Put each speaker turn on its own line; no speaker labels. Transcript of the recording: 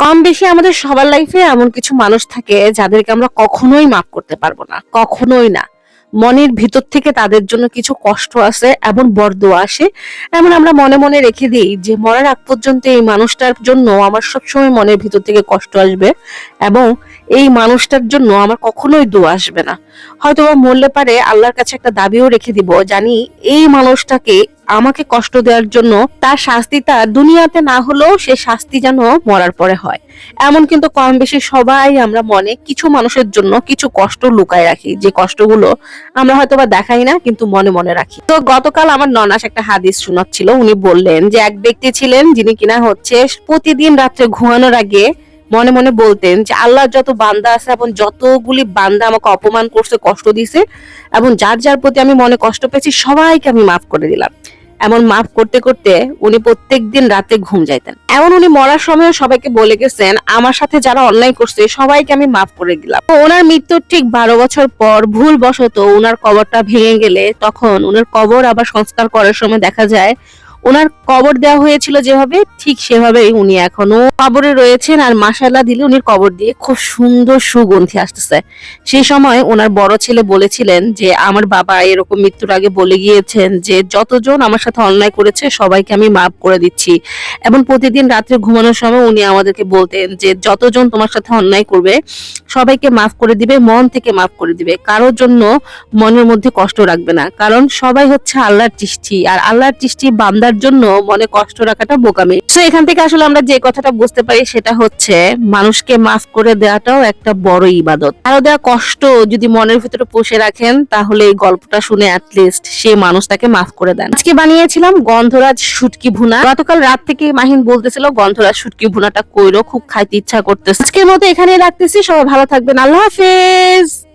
কম বেশি আমাদের সবার লাইফে এমন কিছু মানুষ থাকে যাদেরকে আমরা কখনোই মাফ করতে পারব না, কখনোই না। মনের ভিতর থেকে তাদের জন্য কিছু কষ্ট আছে, এমন বরদোয়া আসে। এমন আমরা মনে মনে রেখে দিই যে, মরার আগ পর্যন্ত এই মানুষটার জন্য আমার সবসময় মনের ভিতর থেকে কষ্ট আসবে এবং এই মানুষটার জন্য আমার কখনোই দোয়া আসবে না। হয়তো বা মরলে পারে আল্লাহর কাছে একটা দাবিও রেখে দিব, জানি এই মানুষটাকে আমাকে কষ্ট দেওয়ার জন্য তার শাস্তি তার দুনিয়াতে না হলেও সে শাস্তি যেন মরার পরে হয়। এমন কিন্তু কম বেশি সবাই আমরা মনে কিছু মানুষের জন্য কিছু কষ্ট লুকায় রাখি। যে কষ্টগুলো আমরা হয়তো বা দেখাই না, কিন্তু মনে মনে রাখি। তো গতকাল আমার ননাস একটা হাদিস শোনাচ্ছিল। উনি বললেন যে, এক ব্যক্তি ছিলেন যিনি কিনা হচ্ছে প্রতিদিন রাত্রে ঘুমানোর আগে মনে মনে বলতেন যে আল্লাহর যত বান্দা আছে এবং যতগুলি বান্দা আমাকে অপমান করছে, কষ্ট দিছে এবং যার যার প্রতি আমি মনে কষ্ট পেয়েছি, সবাইকে আমি মাফ করে দিলাম। এমন মাফ করতে করতে উনি প্রত্যেকদিন রাতে ঘুম যাইতেন। এমন উনি মরার সময় সবাইকে বলে গেছেন, আমার সাথে যারা অন্যায় করছে, সবাইকে আমি মাফ করে দিলাম। তো ওনার মৃত্যুর ঠিক বারো বছর পর ভুল বশত ওনার কবরটা ভেঙে গেলে তখন ওনার কবর আবার সংস্কার করার সময় দেখা যায় ওনার কবর দেওয়া হয়েছিল যেভাবে, ঠিক সেভাবেই উনি এখনও কবরে রয়েছেন আর মাসাল্লাহ দিলে উনি কবর দিয়ে খুব সুন্দর সুগন্ধি আসতেছে। সেই সময় ওনার বড় ছেলে বলেছিলেন যে, আমার বাবা এরকম মৃত্যুর আগে বলে গিয়েছেন যে, যতজন আমার সাথে অন্যায় করেছে, সবাইকে আমি মাফ করে দিচ্ছি। এবং প্রতিদিন রাত্রে ঘুমানোর সময় উনি আমাদেরকে বলতেন যে, যতজন তোমার সাথে অন্যায় করবে, সবাইকে মাফ করে দিবে, মন থেকে মাফ করে দিবে। কারোর জন্য মনের মধ্যে কষ্ট রাখবে না। কারণ সবাই হচ্ছে আল্লাহর সৃষ্টি, আর আল্লাহর সৃষ্টি বান্দার জন্য মনে কষ্ট রাখাটা বোকামি। তো এখান থেকে আসলে আমরা যে কথাটা বুঝতে পারি সেটা হচ্ছে, মানুষকে মাফ করে দেওয়াটাও একটা বড় ইবাদত। আরও দেওয়া কষ্ট যদি মনের ভিতরে পুষে রাখেন, তাহলে এই গল্পটা শুনে অ্যাটলিস্ট সে মানুষটাকে মাফ করে দেন। আজকে বানিয়েছিলাম গন্ধরাজ শুটকি ভুনা। গতকাল রাত থেকে মাহিন বলতেছিল, গন্ধরাজ শুটকি ভুনাটা কইরো, খুব খাইতে ইচ্ছা করতেছে। আজকের মতো এখানে রাখতেছি। সবাই ভালো থাকবেন। আল্লাহ হাফেজ!